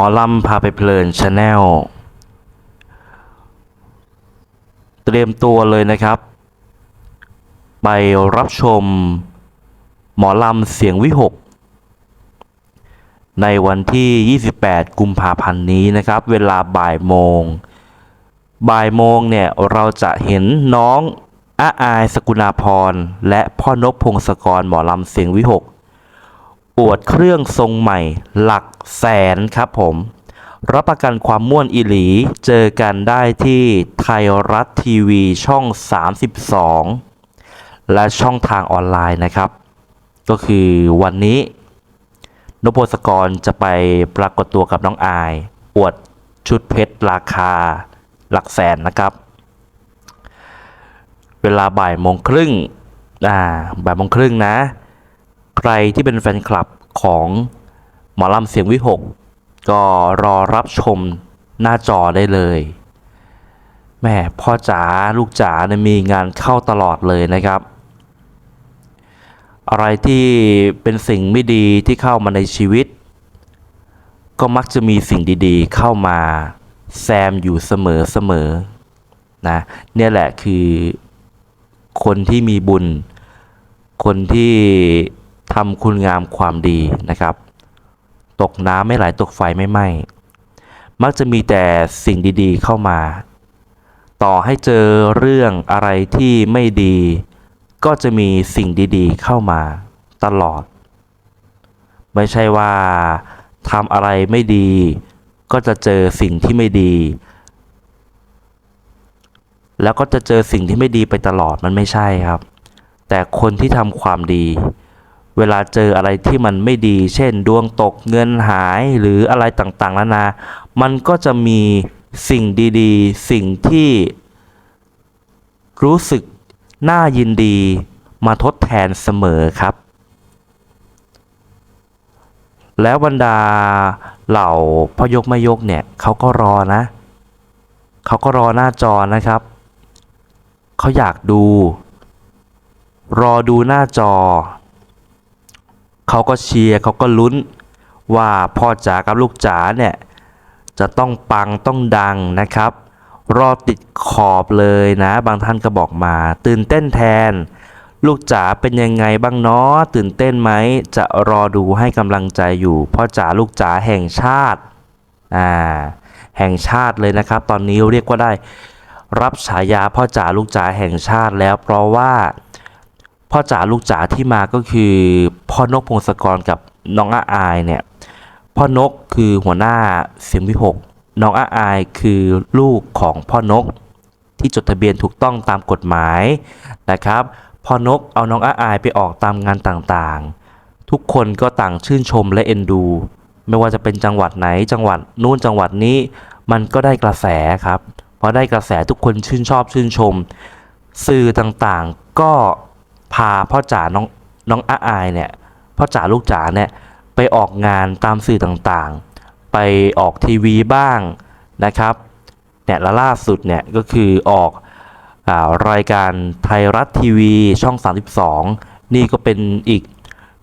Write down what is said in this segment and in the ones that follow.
อลำพาไปเพลินชาแนลเตรียมตัวเลยนะครับ ไปรับชม หมอลำเสียงวิหก ในวันที่ 28 กุมภาพันธ์นี้นะครับ เวลาบ่ายโมง บ่ายโมงเนี่ย เราจะเห็นน้องอาอายสกุณาพร และพ่อนพพงศกรหมอลำเสียงวิหก อวดเครื่องทรงใหม่ หลักแสนครับผม รับประกันความม่วนอีหลี เจอกันได้ที่ไทยรัฐทีวีช่อง 32 และช่องทางออนไลน์นะครับ ก็คือวันนี้นพศกรจะไปปรากฏตัวกับน้องอาย อวดชุดเพชรราคาหลักแสนนะครับ เวลาบ่ายโมงครึ่งอ่าบ่ายโมงครึ่งนะ ใครที่เป็นแฟนคลับของหมอลำเสียงวิหก ก็รอรับชมหน้าจอได้เลยแม่พ่อจ๋าลูกจ๋าเนี่ยมีงานเข้าตลอดเลยนะครับ อะไรที่เป็นสิ่งไม่ดีที่เข้ามาในชีวิต ก็มักจะมีสิ่งดีๆ เข้ามาแซมอยู่เสมอๆนะเนี่ยแหละคือคนที่มีบุญ คนที่ ทำคุณงามความดีนะครับ ตกน้ำไม่ไหลตกไฟไม่ไหม้มักจะมีแต่สิ่งดีๆเข้ามา ต่อให้เจอเรื่องอะไรที่ไม่ดี ก็จะมีสิ่งดีๆเข้ามาตลอด ไม่ใช่ว่าทำอะไรไม่ดี ก็จะเจอสิ่งที่ไม่ดี แล้วก็จะเจอสิ่งที่ไม่ดีไปตลอดมันไม่ใช่ครับ แต่คนที่ทำความดี เวลาเจออะไรที่มันไม่ดี เช่น ดวงตกเงินหายหรืออะไรต่างๆนานา มันก็จะมีสิ่งดีๆ สิ่งที่รู้สึกน่ายินดีมาทดแทนเสมอครับ แล้วบรรดาเหล่าพ่อยกแม่ยกเนี่ยเขาก็รอนะ เขาก็รอหน้าจอนะครับ เขาอยากดู รอดูหน้าจอ เขาก็เชียร์เขาก็ลุ้น ว่าพ่อจ๋ากับลูกจ๋าเนี่ยจะต้องปังต้องดังนะครับ รอติดขอบเลยนะ บางท่านก็บอกมา ตื่นเต้นแทน ลูกจ๋าเป็นยังไงบ้างเนาะตื่นเต้นไหมจะรอดูให้กำลังใจอยู่พ่อจ๋าลูกจ๋าแห่งชาติอ่าแห่งชาติเลยนะครับ ตอนนี้เรียกว่าได้ รับฉายาพ่อจ๋าลูกจ๋าแห่งชาติแล้วเพราะว่า พ่อจ๋าลูกจ๋าที่มาก็คือพ่อนกพงศกรกับน้องอาอายเนี่ยพ่อนกคือหัวหน้าเสียงวิหกน้องอาอายคือลูกของพ่อนก ที่จดทะเบียนถูกต้องตามกฎหมายนะครับพ่อนกเอาน้องอาอายไปออกตามงานต่างๆ ทุกคนก็ต่างชื่นชมและเอ็นดู ไม่ว่าจะเป็นจังหวัดไหนจังหวัดนู้นจังหวัดนี้ มันก็ได้กระแสครับพอได้กระแสทุกคนชื่นชอบชื่นชม สื่อต่างๆก็ พาพ่อจ๋าน้องน้องอาอายเนี่ยพ่อจ๋าลูกจ๋าเนี่ยไปออกงานตามสื่อต่างๆ ไปออกทีวีบ้างนะครับเนี่ยและล่าสุดเนี่ยก็คือออกอารายการไทยรัฐทีวีช่อง 32 นี่ก็เป็นอีก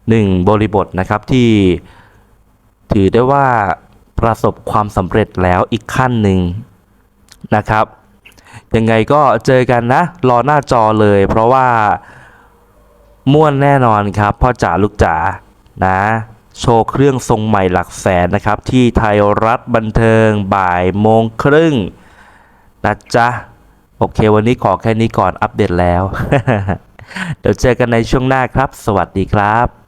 หนึ่งบริบทนะครับที่ถือได้ว่าประสบความสำเร็จแล้วอีกขั้นหนึ่งนะครับ ยังไงก็เจอกันนะ รอหน้าจอเลยเพราะว่า ม่วนแน่นอนครับพ่อจ๋าลูกจ๋านะโชว์เครื่องทรงใหม่หลักแสนนะครับ ที่ไทยรัฐบันเทิงบ่ายโมงครึ่งนะจ๊ะ โอเควันนี้ขอแค่นี้ก่อนอัปเดตแล้ว เดี๋ยวเจอกันในช่วงหน้าครับ สวัสดีครับ